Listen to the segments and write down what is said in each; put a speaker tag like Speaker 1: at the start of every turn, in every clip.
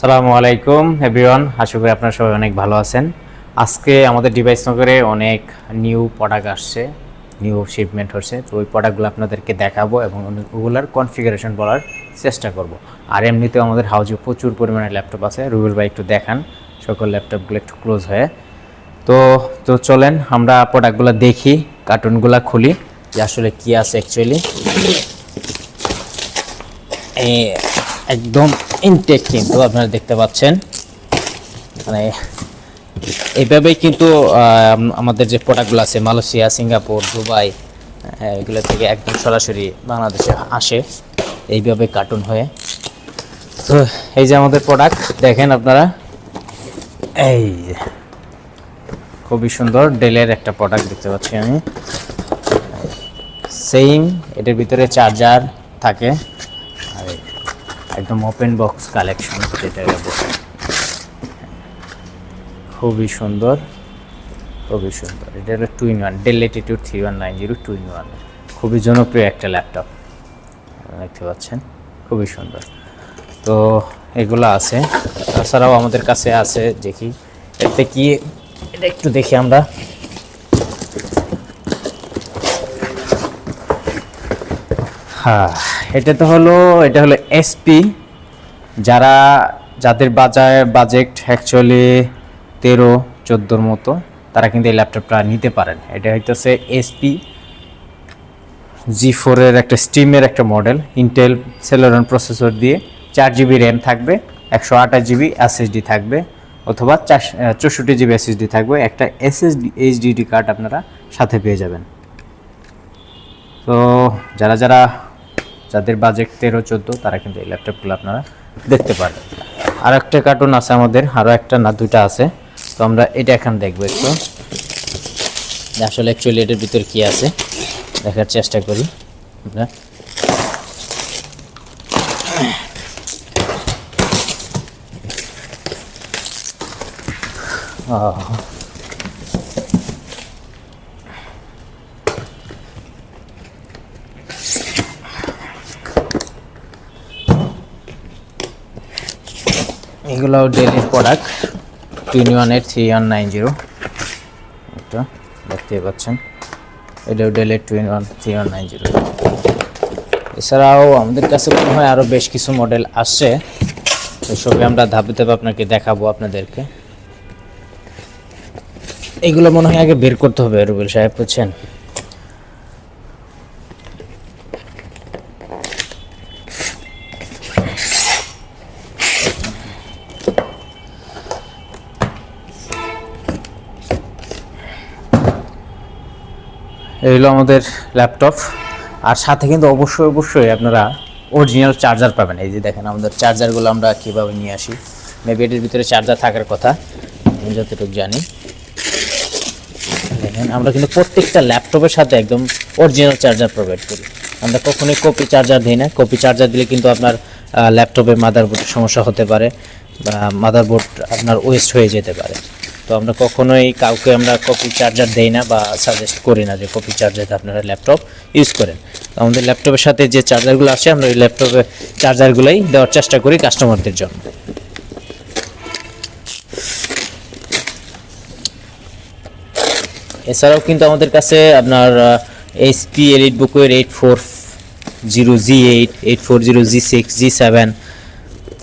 Speaker 1: সালামু আলাইকুম এভরিওয়ান আশা করি আপনারা সবাই অনেক ভালো আছেন। আজকে আমাদের ডিভাইস নগরে অনেক নিউ প্রোডাক্ট আসছে নিউ শিপমেন্ট হচ্ছে। তো ওই প্রোডাক্টগুলো আপনাদেরকে দেখাবো এবং ওগুলোর কনফিগারেশন বলার চেষ্টা করব। আর এমনিতেও আমাদের হাউজে প্রচুর পরিমাণে ল্যাপটপ আছে। রুবেল ভাই একটু দেখান, সকল ল্যাপটপগুলো একটু ক্লোজ হয়ে। তো তো চলেন, আমরা প্রোডাক্টগুলো দেখি কার্টুনগুলো খুলি, যে আসলে কী আছে অ্যাকচুয়ালি একদম ইনটেক কিন্তু আপনারা দেখতে পাচ্ছেন। মানে এইভাবেই কিন্তু আমাদের যে প্রোডাক্টগুলো আছে মালয়েশিয়া সিঙ্গাপুর দুবাই হ্যাঁ, এগুলো থেকে একদম সরাসরি বাংলাদেশে আসে। এইভাবে কার্টুন হয়ে। তো এই যে আমাদের প্রোডাক্ট দেখেন আপনারা। এই খুবই সুন্দর ডেলের একটা প্রোডাক্ট দেখতে পাচ্ছি আমি। সেম এটার ভিতরে চার্জার থাকে। একদম ওপেন বক্স কালেকশন যেটা বলে। খুবই সুন্দর খুবই সুন্দর। এটা হলো two in one Dell Latitude three one nine zero two in one খুবই জনপ্রিয় একটা ল্যাপটপ দেখতে পাচ্ছেন? খুবই সুন্দর। তো এগুলো আছে। তাছাড়াও আমাদের কাছে আছে, দেখি। এতে কি? এটা একটু দেখি আমরা। হ্যাঁ এটা তো হলো, এটা হলো এসপি যারা যাদের বাজার বাজেট অ্যাকচুয়ালি তেরো, চোদ্দোর মতো, তারা কিন্তু এই ল্যাপটপটা নিতে পারেন। এটা হইতেছে এসপি জি ফোরের একটা স্টিমের একটা মডেল ইন্টেল সেলোরন প্রসেসর দিয়ে চার জিবি র্যাম থাকবে, একশো আঠাশ জিবি এসএসডি থাকবে, অথবা চৌষট্টি জিবি এসএসডি থাকবে, একটা এসএসডি এইচডিডি কার্ড আপনারা সাথে পেয়ে যাবেন। তো যারা যারা যাদের বাজেট তেরো, চোদ্দ, তারা কিন্তু এই ল্যাপটপগুলো আপনারা দেখতে পারেন আর একটা কার্টুন আছে আমাদের আরও একটা না, দুইটা আছে। তো আমরা এটা এখন দেখব একটু। আসলে অ্যাকচুয়ালি এটার ভিতর কি আছে, দেখার চেষ্টা করি আমরা। এগুলো ডেলির product two in one eight three one nine zero এটা দেখতেই পাচ্ছেন। এটাও ডেলের two in one three one nine zero এছাড়াও আমাদের কাছে মনে হয় আরও বেশ কিছু মডেল আসছে। সবই আমরা ধাপে ধাপে আপনাকে দেখাবো আপনাদেরকে। এগুলো মনে হয় আগে বের করতে হবে রুবেল সাহেব, বুঝছেন? এই হলো আমাদের ল্যাপটপ আর সাথে কিন্তু অবশ্যই অবশ্যই আপনারা অরিজিনাল চার্জার পাবেন। এই যে দেখেন আমাদের চার্জারগুলো আমরা কীভাবে নিয়ে আসি। মেবি এটার ভিতরে চার্জার থাকার কথা। আমি যতটুকু জানি। দেখেন, আমরা কিন্তু প্রত্যেকটা ল্যাপটপের সাথে একদম অরিজিনাল চার্জার প্রোভাইড করি। আমরা কখনোই কপি চার্জার দিই না। কপি চার্জার দিলে কিন্তু আপনার ল্যাপটপে মাদারবোর্ডের সমস্যা হতে পারে বা মাদারবোর্ড আপনার ওয়েস্ট হয়ে যেতে পারে। তো আমরা কখনোই কাউকে আমরা কপি চার্জার দেই না বা সাজেস্ট করি না যে কপি চার্জার আপনারা ল্যাপটপ ইউজ করেন। তো আমাদের ল্যাপটপের সাথে যে চার্জারগুলো আসে আমরা ওই ল্যাপটপে চার্জারগুলোই দেওয়ার চেষ্টা করি কাস্টমারদের জন্য। এছাড়াও কিন্তু আমাদের কাছে আপনার এইচপি এলিট বুকের eight four zero G eight eight four zero G six G seven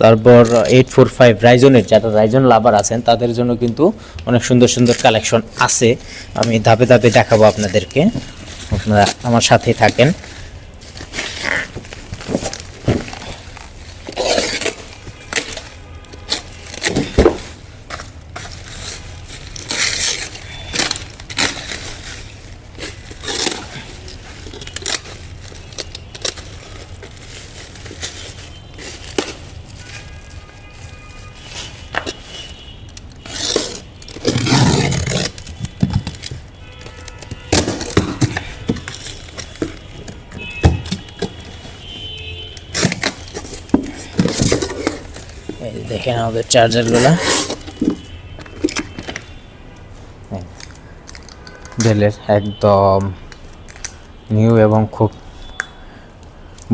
Speaker 1: তারপর এইট ফোর ফাইভ রাইজনের যারা রাইজন লাভার আছেন, তাদের জন্য কিন্তু অনেক সুন্দর সুন্দর কালেকশন আছে। আমি ধাপে ধাপে দেখাবো আপনাদেরকে। আপনারা আমার সাথে থাকেন। এই যে দেখেন আমাদের চার্জারগুলো ডেলের একদম নিউ এবং খুব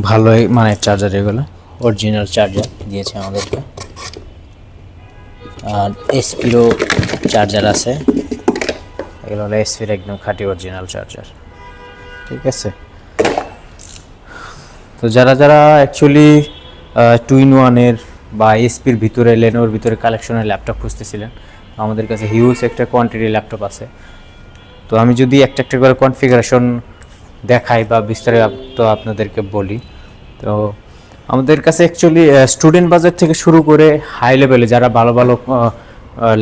Speaker 1: ভালোই মানে চার্জার এগুলো। অরিজিনাল চার্জার দিয়েছে আমাদেরকে। আর এসপিরও চার্জার আছে। এগুলো হলো এসপির একদম খাঁটি অরিজিনাল চার্জার ঠিক আছে? তো যারা যারা অ্যাকচুয়ালি টু ইন ওয়ানের বা এসপির ভিতরে লেনোর ভিতরে কালেকশনের ল্যাপটপ খুঁজতেছিলেন। আমাদের কাছে হিউজ একটা কোয়ান্টিটি ল্যাপটপ আছে। তো আমি যদি একটা একটা করে কনফিগারেশন দেখাই বা বিস্তারিত আপনাদেরকে বলি, তো আমাদের কাছে অ্যাকচুয়ালি স্টুডেন্ট বাজার থেকে শুরু করে হাই লেভেলে যারা ভালো ভালো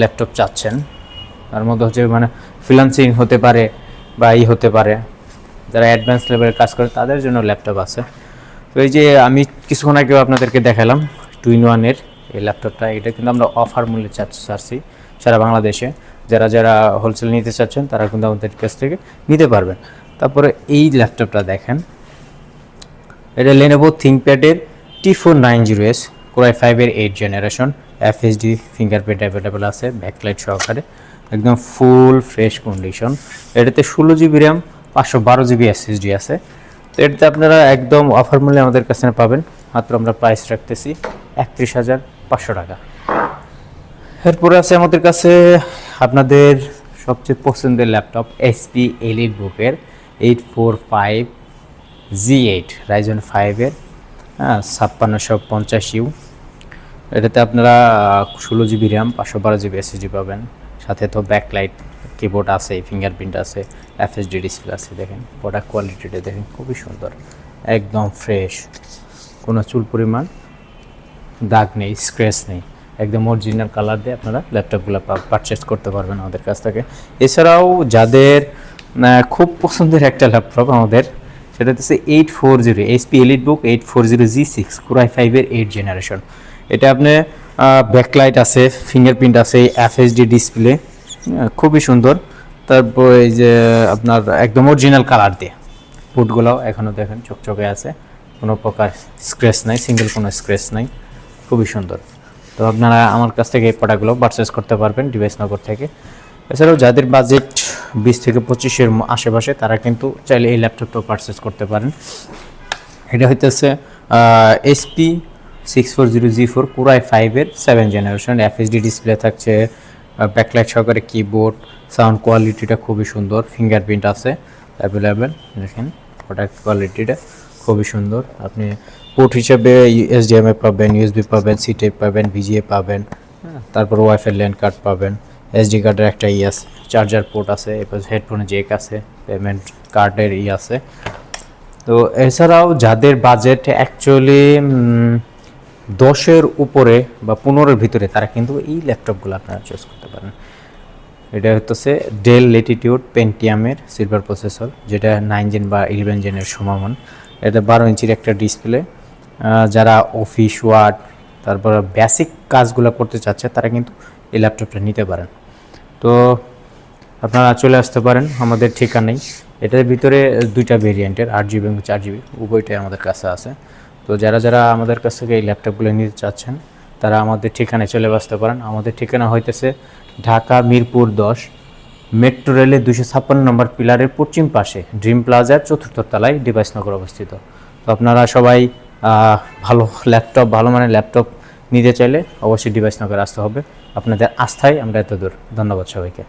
Speaker 1: ল্যাপটপ চাচ্ছেন, তার মধ্যে হচ্ছে মানে ফ্রিলান্সিং হতে পারে বা ই হতে পারে, যারা অ্যাডভান্স লেভেলের কাজ করে, তাদের জন্য ল্যাপটপ আছে। তো এই যে আমি কিছুক্ষণ আগেও আপনাদেরকে দেখালাম টু ইন ওয়ানের এই ল্যাপটপটা এটা কিন্তু আমরা অফার মূল্যে চাচ্ছি সারা বাংলাদেশে। যারা যারা হোলসেল নিতে চাচ্ছেন, তারা কিন্তু আমাদের কাছ থেকে নিতে পারবেন। তারপরে এই ল্যাপটপটা দেখেন। এটা Lenovo থিঙ্কপ্যাডের T four nine zero S core i ফাইভের eight generation FSD fingerprint available আছে ব্যাকলাইট সহকারে। একদম ফুল ফ্রেশ কন্ডিশন এটাতে ষোলো জিবি র্যাম পাঁচশো বারো জিবি এসএসডি আছে। তো এটাতে আপনারা একদম অফার মূল্যে আমাদের কাছে পাবেন। মাত্র আমরা প্রাইস রাখতেছি। একত্রিশ হাজার পাঁচশো টাকা। এরপরে আছে আমাদের কাছে আপনাদের সবচেয়ে পছন্দের ল্যাপটপ এসপি এলিট বুকের eight four five G eight Ryzen ফাইভের হ্যাঁ ছাপ্পান্নশো পঞ্চাশ ইউ। এটাতে আপনারা ষোলো জিবি র্যাম পাঁচশো বারো জিবি এসএসডি পাবেন। সাথে তো ব্যাকলাইট কিবোর্ড আছে ফিঙ্গারপ্রিন্ট আছে এফএসডি ডিসপ্লে আছে, দেখেন প্রোডাক্ট কোয়ালিটিটা দেখেন, খুবই সুন্দর, একদম ফ্রেশ কোনো চুল পরিমাণ। দাগ নেই স্ক্র্যাচ নেই। একদম অরিজিনাল কালার দিয়ে আপনারা ল্যাপটপগুলো পারচেস করতে পারবেন আমাদের কাছ থেকে। এছাড়াও যাদের খুব পছন্দের একটা ল্যাপটপ আমাদের, সেটা হচ্ছে eight four zero HP elite book eight four zero G six core i ফাইভের এইট জেনারেশন এটা আপনি ব্যাকলাইট আছে ফিঙ্গারপ্রিন্ট আছে এফএসডি ডিসপ্লে খুবই সুন্দর। তারপর এই যে আপনার একদম অরিজিনাল কালার দিয়ে বুটগুলোও এখনও দেখেন চকচকে আছে। কোনো প্রকার স্ক্র্যাচ নাই সিঙ্গেল কোনো স্ক্র্যাচ নাই। খুবই সুন্দর। তো আপনারা আমার কাছ থেকে এই প্রোডাক্টগুলো পারচেস করতে পারবেন ডিভাইসনগর থেকে। এছাড়াও যাদের বাজেট বিশ থেকে পঁচিশের আশেপাশে, তারা কিন্তু চাইলে এই ল্যাপটপটাও পারচেস করতে পারেন। এটা হইতেছে HP six four zero G four core i ফাইভের সেভেন জেনারেশন এফএসডি ডিসপ্লে থাকছে ব্যাকলাইট সহকারে কিবোর্ড সাউন্ড কোয়ালিটিটা খুবই সুন্দর ফিঙ্গারপ্রিন্ট আছে অ্যাভেলেবেল দেখেন প্রোডাক্ট কোয়ালিটিটা খুবই সুন্দর। আপনি পোর্ট হিসেবে এসডিএমএ পাবেন ইউএসবি পাবেন সি টাইপ পাবেন ভিজিএ পাবেন, তারপর ওয়াইফাই ল্যান্ড কার্ড পাবেন এসডি কার্ডের একটা ই আছে চার্জার পোর্ট আছে, এরপর হেডফোনে জেক আছে পেমেন্ট কার্ডের ই আছে। তো এছাড়াও যাদের বাজেট অ্যাকচুয়ালি দশের উপরে বা পনেরোর ভিতরে, তারা কিন্তু এই ল্যাপটপগুলো আপনারা চুজ করতে পারেন। এটা হচ্ছে ডেল লেটিটিউড পেন্টিয়ামের সিলভার প্রসেসর যেটা নাইন জেন বা ইলেভেন জেনের সমান। এটা বারো ইঞ্চির একটা ডিসপ্লে যারা অফিস ওয়ার্ড তারপর বেসিক কাজগুলো করতে চাচ্ছে, তারা কিন্তু এই ল্যাপটপটা নিতে পারেন। তো আপনারা চলে আসতে পারেন, আমাদের ঠিকানাই এটার ভিতরে দুইটা ভেরিয়েন্টের আট জিবি এবং চার জিবি উভয়টাই আমাদের কাছে আছে। তো যারা যারা আমাদের কাছ থেকে এই ল্যাপটপগুলো নিতে চাচ্ছেন, তারা আমাদের ঠিকানায় চলে আসতে পারেন। আমাদের ঠিকানা হইতেছে ঢাকা মিরপুর দশ, মেট্রো রেলের দুশো ছাপ্পান্ন নম্বর পিলারের পশ্চিম পাশে, ড্রিম প্লাজার চতুর্থ তলায় ডিভাইস ডিভাইসনগর অবস্থিত। তো আপনারা সবাই ভালো ল্যাপটপ ভালো মানের ল্যাপটপ নিতে চাইলে অবশ্যই ডিভাইস নগরে আসতে হবে। আপনাদের আস্থায় আমরা এত দূর ধন্যবাদ সবাইকে।